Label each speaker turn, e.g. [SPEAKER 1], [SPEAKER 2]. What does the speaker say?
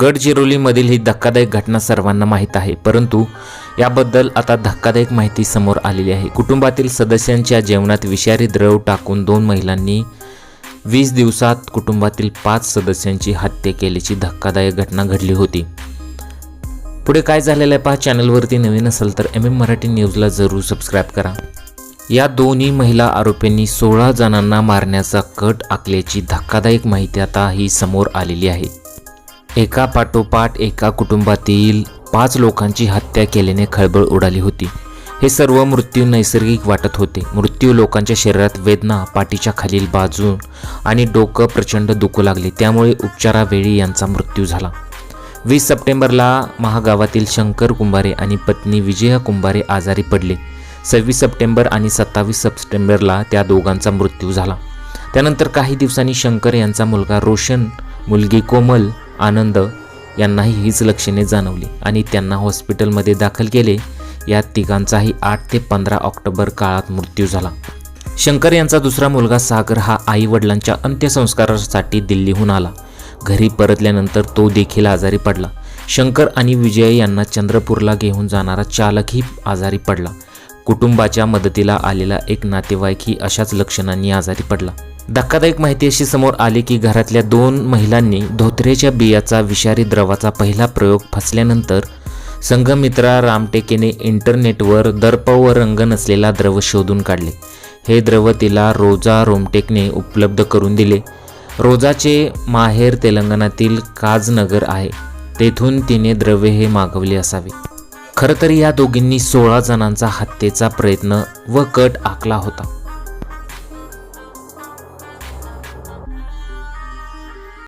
[SPEAKER 1] गडचिरोलीमधील ही धक्कादायक घटना सर्वांना माहीत आहे परंतु याबद्दल आता धक्कादायक माहिती समोर आलेली आहे. कुटुंबातील सदस्यांच्या जेवणात विषारी द्रव टाकून दोन महिलांनी वीस दिवसात कुटुंबातील पाच सदस्यांची हत्या केल्याची धक्कादायक घटना घडली होती. पुढे काय झालेलं आहे पहा चॅनलवरती नवीन असेल तर एम एम मराठी न्यूजला जरूर सबस्क्राईब करा. या दोन्ही महिला आरोपींनी सोळा जणांना मारण्याचा कट आखल्याची धक्कादायक माहिती आता ही समोर आलेली आहे. एका पाठोपाठ एका कुटुंबातील पाच लोकांची हत्या केल्याने खळबळ उडाली होती. हे सर्व मृत्यू नैसर्गिक वाटत होते. मृत्यू लोकांच्या शरीरात वेदना पाठीच्या खालील बाजू आणि डोकं प्रचंड दुखू लागले. त्यामुळे उपचारावेळी यांचा मृत्यू झाला. वीस सप्टेंबरला महागावातील शंकर कुंभारे आणि पत्नी विजया कुंभारे आजारी पडले. सव्वीस सप्टेंबर आणि सत्तावीस सप्टेंबरला त्या दोघांचा मृत्यू झाला. त्यानंतर काही दिवसांनी शंकर यांचा मुलगा रोशन मुलगी कोमल आनंद यांनाही हीच लक्षणे जाणवली. आणि त्यांना हॉस्पिटलमध्ये दाखल केले. या तिघांचाही आठ ते पंधरा ऑक्टोबर काळात मृत्यू झाला. शंकर यांचा दुसरा मुलगा सागर हा आई वडिलांच्या अंत्यसंस्कारासाठी दिल्लीहून आला. घरी परतल्यानंतर तो देखील आजारी पडला. शंकर आणि विजय यांना चंद्रपूरला घेऊन जाणारा चालकही आजारी पडला. कुटुंबाच्या मदतीला आलेला एक नातेवाईकही अशाच लक्षणांनी आजारी पडला. धक्कादायक माहिती अशी समोर आली की घरातल्या दोन महिलांनी धोत्रेच्या बियाचा विषारी द्रवाचा पहिला प्रयोग फसल्यानंतर संघमित्रा रामटेकेने इंटरनेटवर दर्प व रंग नसलेला द्रव शोधून काढले. हे द्रव तिला रोजा रोमटेकने उपलब्ध करून दिले. रोजाचे माहेर तेलंगणातील काजनगर आहे. तेथून तिने द्रव्य हे मागवले असावे. खरं तर या दोघींनी सोळा जणांचा हत्येचा प्रयत्न व कट आखला होता.